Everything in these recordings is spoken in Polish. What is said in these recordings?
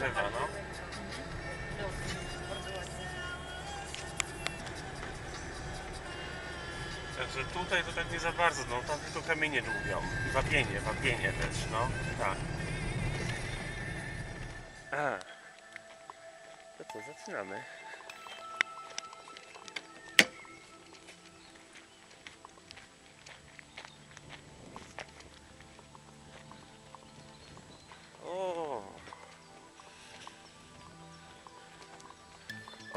drzewa, no. Także tutaj to tak nie za bardzo, no tam tylko kamienie dłubią. I wapienie, wapienie też, no. Tak. A. To co, zaczynamy.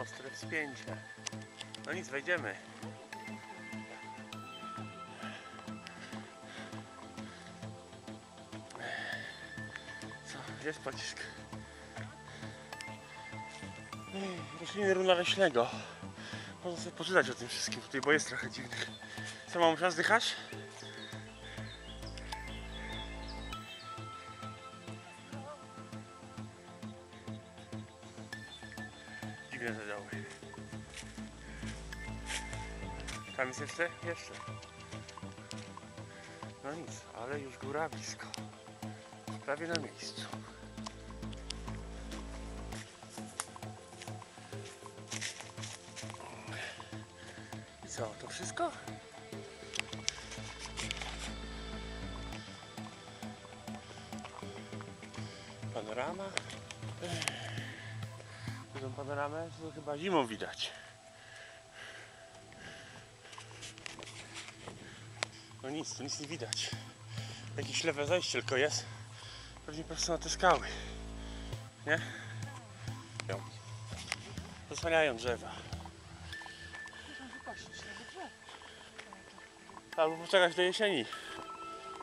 Ostre wspięcie. No nic, wejdziemy. Co, jest pocisk. Rośliny runa leśnego. Można sobie poczytać o tym wszystkim tutaj, bo jest trochę dziwnych. Co, mam czas zdychać? Tam jest jeszcze? Jeszcze. No nic, ale już góra blisko. Prawie na miejscu. I co, to wszystko? Panorama? Tą panoramę to chyba zimą widać. Nic, tu nic nie widać. Jakieś lewe zejście tylko jest. Pewnie prostu na te skały. Nie? Ją. Zasłaniają drzewa. Albo poczekać do jesieni.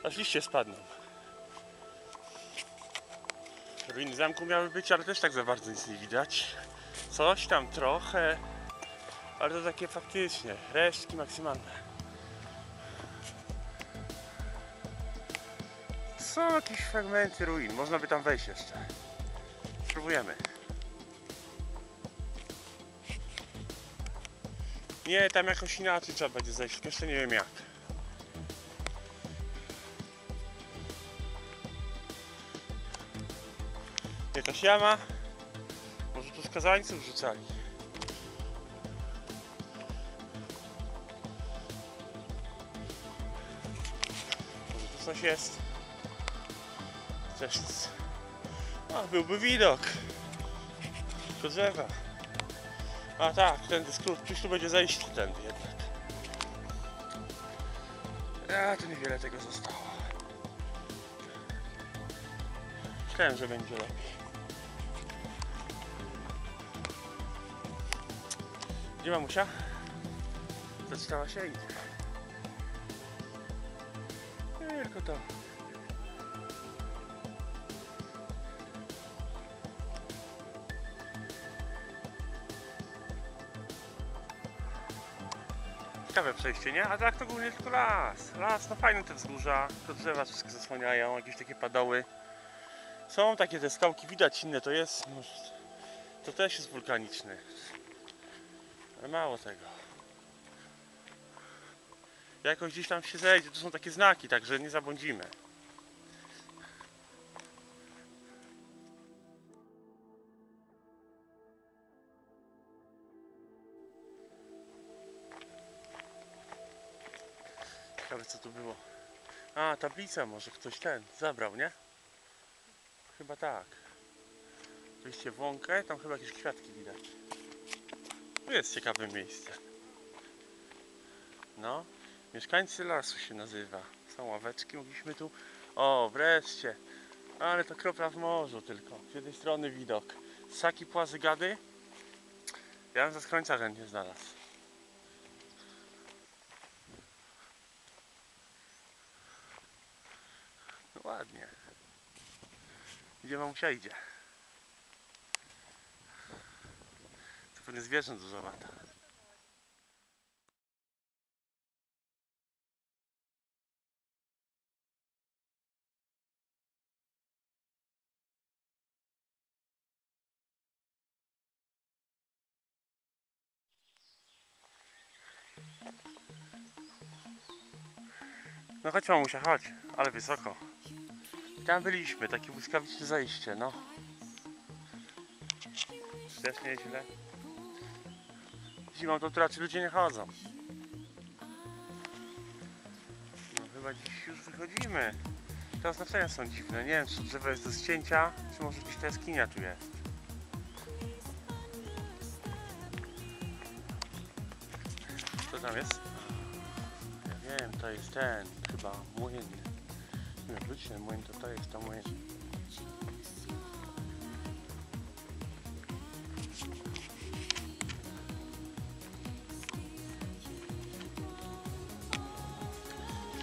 Aż liście spadną. Ruiny zamku miały być, ale też tak za bardzo nic nie widać. Coś tam trochę, ale to takie faktycznie resztki maksymalne. Są jakieś fragmenty ruin, można by tam wejść jeszcze. Spróbujemy. Nie, tam jakoś inaczej trzeba będzie zejść, jeszcze nie wiem jak. Jakaś jama. Może tu skazańców rzucali. Może tu coś jest. Też. A, byłby widok. Do drzewa. A tak, tędy skrót. Czyż tu będzie zejście tędy jednak. A, tu niewiele tego zostało. Myślałem, że będzie lepiej. Gdzie mamusia? Zaczynała się idzie. Tylko to. Przejście, nie? A tak to głównie tylko las. Las, no fajne te wzgórza, to drzewa wszystko zasłaniają, jakieś takie padoły. Są takie te skałki, widać inne to jest. No, to też jest wulkaniczny. Ale mało tego. Jakoś gdzieś tam się zejdzie, to są takie znaki, także nie zabłądzimy. Ciekawe co tu było. A, tablica może ktoś ten zabrał, nie? Chyba tak. W łąkę, tam chyba jakieś kwiatki widać. Tu jest ciekawe miejsce. No, mieszkańcy lasu się nazywa. Są ławeczki, mogliśmy tu. O, wreszcie. Ale to kropla w morzu tylko. Z jednej strony widok. Ssaki płazy gady. Ja bym za z końca chętnie znalazł. Ładnie. Gdzie mamusia idzie? To pewnie zwierząt dużo lata. No chodź mamusia, chodź. Ale wysoko. Tam byliśmy, takie błyskawiczne zejście, no. Też nieźle. Zimą to tu raczej ludzie nie chodzą. No chyba dziś już wychodzimy. Te oznaczenia są dziwne. Nie wiem, czy drzewo jest do ścięcia, czy może gdzieś ta jaskinia tu jest. Co tam jest? Ja wiem, to jest ten, chyba młyn. Wróćmy, młyn to to jest to młyn.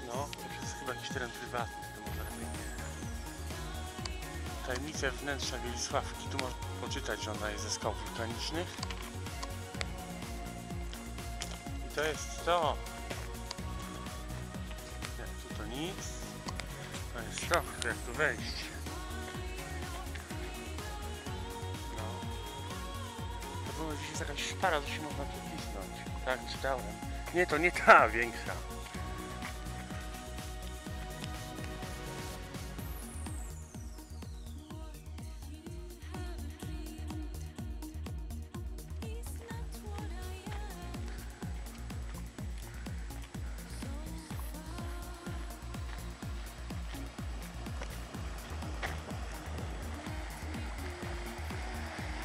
No, to jest chyba jakiś teren prywatny, to może lepiej nie. Tajemnice wnętrza Wielisławki. Tu można poczytać, że ona jest ze skał wulkanicznych. I to jest to. Nie, tu to nic. To, jak tu wejść. No. To było gdzieś jakaś szpara, to się można przecisnąć. Tak, czytałem. Nie, to nie ta większa.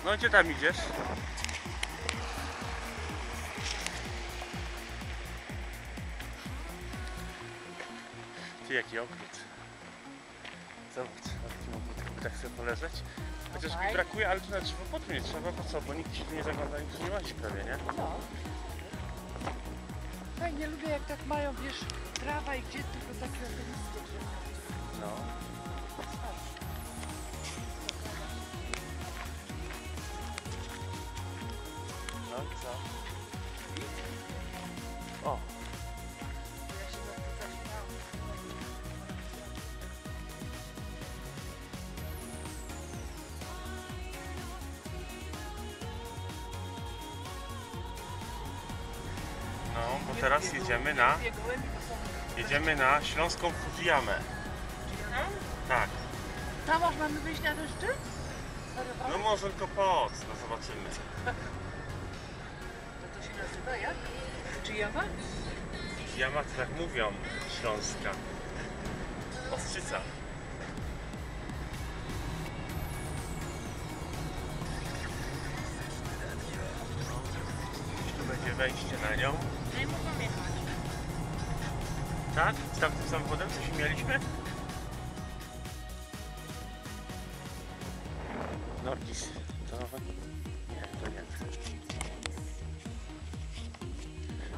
No gdzie tam idziesz? Ty jaki ogród. Zobacz, na ogródku tak chcę poleżeć. Chociaż mi brakuje, ale tu na drzewo nie trzeba, po co? Bo nikt się tu nie zagląda, nikt tu nie łazi prawie, nie? No. Fajnie lubię jak tak mają, wiesz, trawa i gdzie tylko takie organistyczne. No. No O, no, bo teraz jedziemy na, jedziemy na Śląską Fuzjamę. Tak. Tam aż mamy wyjść na ten szczyt? No może tylko poc, no zobaczymy. To to się nazywa jak? Czy jawa? Jama to tak mówią, Śląska. Ostrzyca. Gdzieś tu będzie wejście na nią. Nie mogą jechać. Tak? Z tamtym samochodem co się mieliśmy? Nordis. To... Nie, to nie.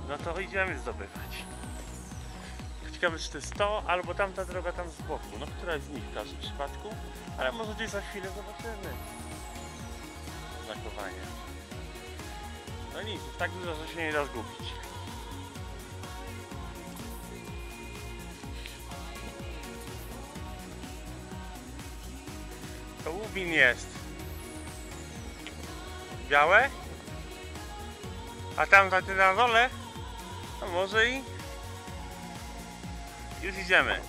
No to idziemy zdobywać. Ciekawe czy to jest to, albo tamta droga tam z boku. No która z nich w każdym przypadku. Ale może gdzieś za chwilę zobaczymy. Znakowanie. No nic, tak dużo, że się nie da zgubić. To łubin jest. Białe? A tam ty na dole? No może i... Już idziemy.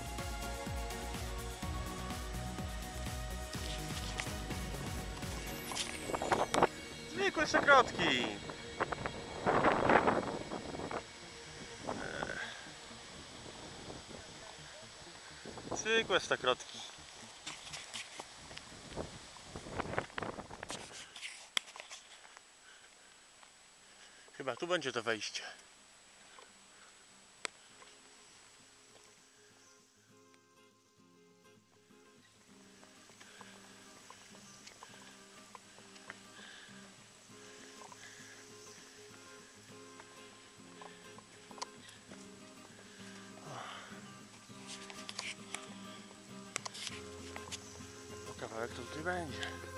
Zwykłe przekrotki. Ech. Zwykłe sztakrotki. Chyba tu będzie to wejście. Revenge.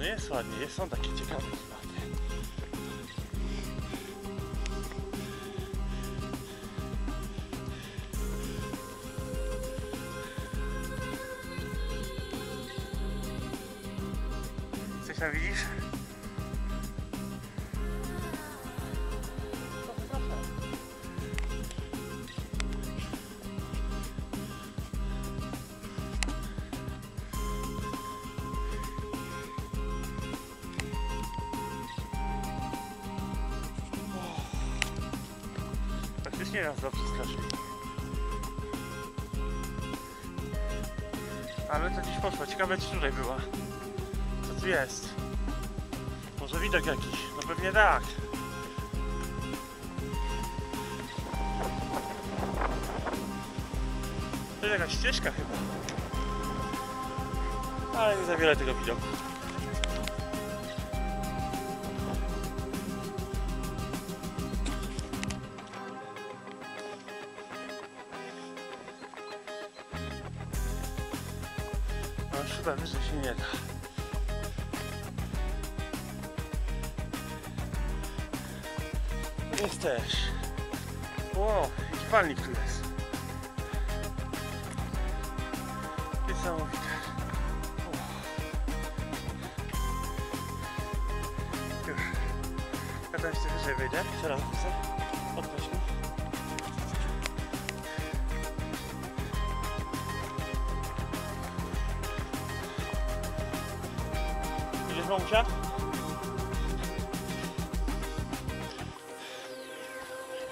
No kawałek to tutaj będzie. No jest ładnie, jest, są takie ciekawe klimaty. Faktycznie nas dobrze straszyli. Ale to gdzieś poszło. Ciekawe czy tutaj była. Co tu jest? Może widok jakiś? No pewnie tak. To jest jakaś ścieżka chyba. Ale nie za wiele tego widoku. Chyba wyżej się nie da. Jest też. Wow, jaki palnik tu jest. Niesamowite. Mamusia?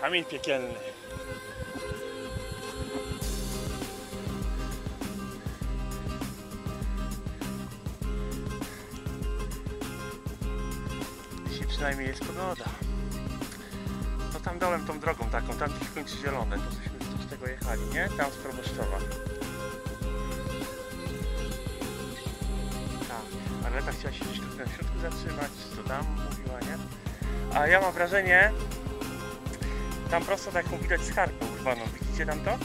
Kamień piekielny. Dzisiaj przynajmniej jest pogoda. No tam dołem tą drogą taką, tam gdzieś kończy zielone, to żeśmy z tego jechali, nie? Tam z Proboszczowa. Ale tak chciała się gdzieś tu na środku zatrzymać, co tam mówiła, nie? A ja mam wrażenie, tam prosto taką widać skarpę urbaną, widzicie tam to?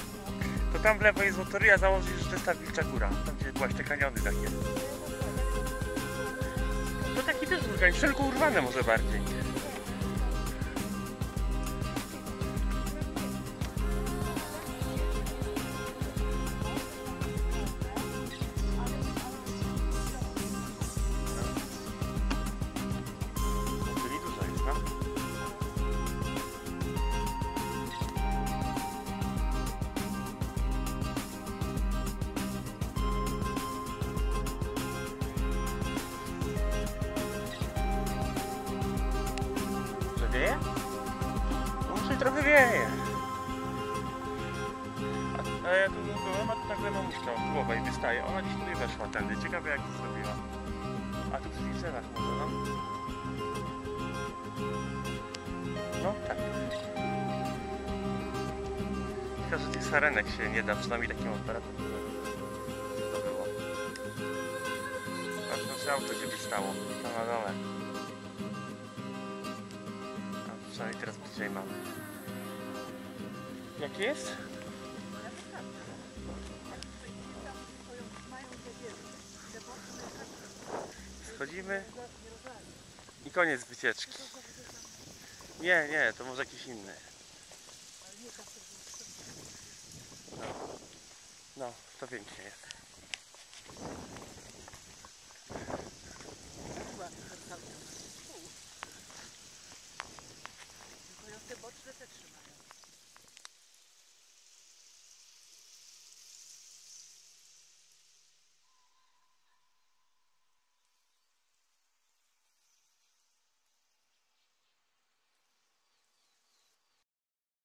To tam w lewo jest Loteria, założysz, że to jest ta Wilcza Góra, tam gdzie byłaś te kaniony takie. To taki też wulkan, tylko urwane może bardziej. Trochę wieje. A, a ja tu byłem, a tu nagle mamuśka głowa i wystaje. Ona gdzieś tutaj weszła tędy. Ciekawe jak to zrobiła. A tu przy drzewach może, no? No, tak. Tylko, że tych sarenek się nie da, przynajmniej takim aparatem. To było. Aż nasze auto gdzie by stało, tam na dole. A przynajmniej teraz bliżej mamy. Jak jest? Schodzimy i koniec wycieczki. Nie, nie, to może jakiś inny. No, no to pięknie jest. Te boczne te.